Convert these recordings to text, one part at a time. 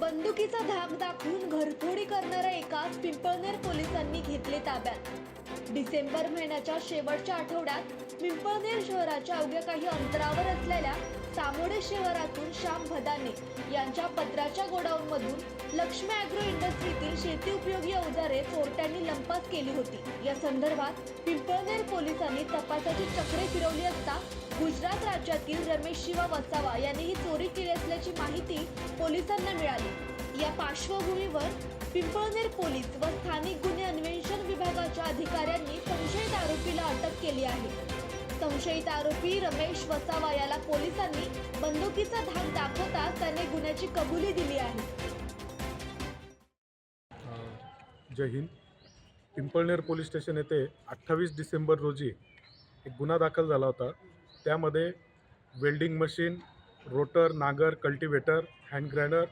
बंदुकीचा धाक दाखवून घरफोडी करणाऱ्या एकाच पिंपळनेर पोलिसांनी घेतले ताब्यात. डिसेंबर महिन्याच्या शेवटच्या आठवड्यात पिंपळनेर शहराच्या अवघ्या काही अंतरावर असलेल्या सामोडे शहरातून श्याम भदाने यांच्या पत्राच्या गोडाऊनमधून लक्ष्मी अॅग्रो इंडस्ट्रीतील शेती उपयोगी अवजारे चोरट्यांनी लंपास केली होती. या संदर्भात पिंपळनेर पोलिसांनी तपासाची चक्रे फिरवली असता गुजरात राज्यातील रमेश शिवा वसावा यांनी ही चोरी केली असल्याची माहिती पोलिसांना मिळाली. या पार्श्वभूमीवर पिंपळनेर पोलीस व स्थानिक गुन्हे अन्वेषण विभागाच्या अधिकाऱ्यांनी संशयित आरोपीला अटक केली आहे. संशयित आरोपी रमेश वसावा याला पोलिसांनी बंदुकीचा धाक दाखवता त्याने गुन्ह्याची कबुली दिली आहे. जय हिंद. पिंपळनेर पोलीस स्टेशन येथे अठ्ठावीस डिसेंबर रोजी एक गुन्हा दाखल झाला होता. त्यामध्ये वेल्डिंग मशीन रोटर नागर कल्टिवेटर हँड ग्राइंडर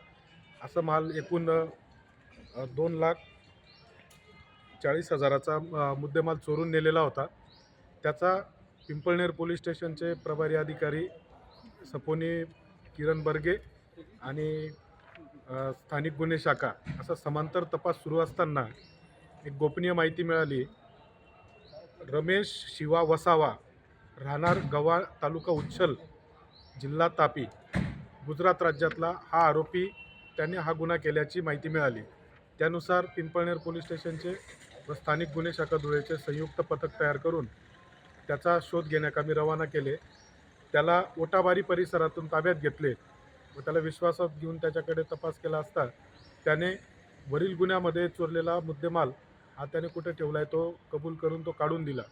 असं माल एकूण दोन लाख चाळीस हजाराचा मुद्देमाल चोरून नेलेला होता. त्याचा पिंपळनेर पोलीस स्टेशनचे प्रभारी अधिकारी सपोनी किरण बर्गे आणि स्थानिक गुन्हे शाखा असा समांतर तपास सुरू असताना एक गोपनीय माहिती मिळाली. रमेश शिवा वसावा राहणार गवाळ तालुका उच्छल जिल्हा तापी गुजरात राज्यातला हा आरोपी त्याने हा गुन्हा केल्याची माहिती मिळाली. त्यानुसार पिंपळनेर पोलीस स्टेशनचे व स्थानिक गुन्हे शाखा धुळेचे संयुक्त पथक तयार करून त्याचा शोध घेण्याकामी रवाना केले. त्याला ओटाबारी परिसरातून ताब्यात घेतले व त्याला विश्वासात घेऊन त्याच्याकडे तपास केला असता त्याने वरील गुन्ह्यामध्ये चोरलेला मुद्देमाल हा त्याने कुठे ठेवला आहे तो कबूल करून तो काढून दिला.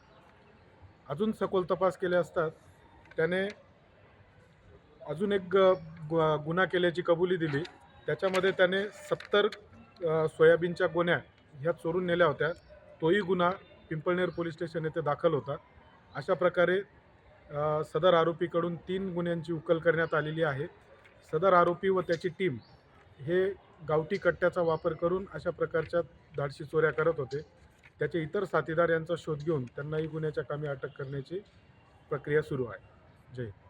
अजून सखोल तपास केले असतात त्याने अजून एक ग- गु- गुन्हा केल्याची कबुली दिली. त्याच्यामध्ये त्याने सत्तर सोयाबीनच्या गोण्या ह्या चोरून नेल्या होत्या. तोही गुन्हा पिंपळनेर पोलीस स्टेशन येथे दाखल होता. अशा प्रकारे सदर आरोपीकडून तीन गुन्ह्यांची उकल करण्यात आलेली आहे. सदर आरोपी व त्याची टीम हे गावठी कट्ट्याचा वापर करून अशा प्रकारच्या धाडशी चोऱ्या करत होते. त्याचे इतर साथीदार यांचा शोध घेऊन त्यांनाही गुन्ह्याच्या कामी अटक करण्याची प्रक्रिया सुरू आहे. जय हिंद.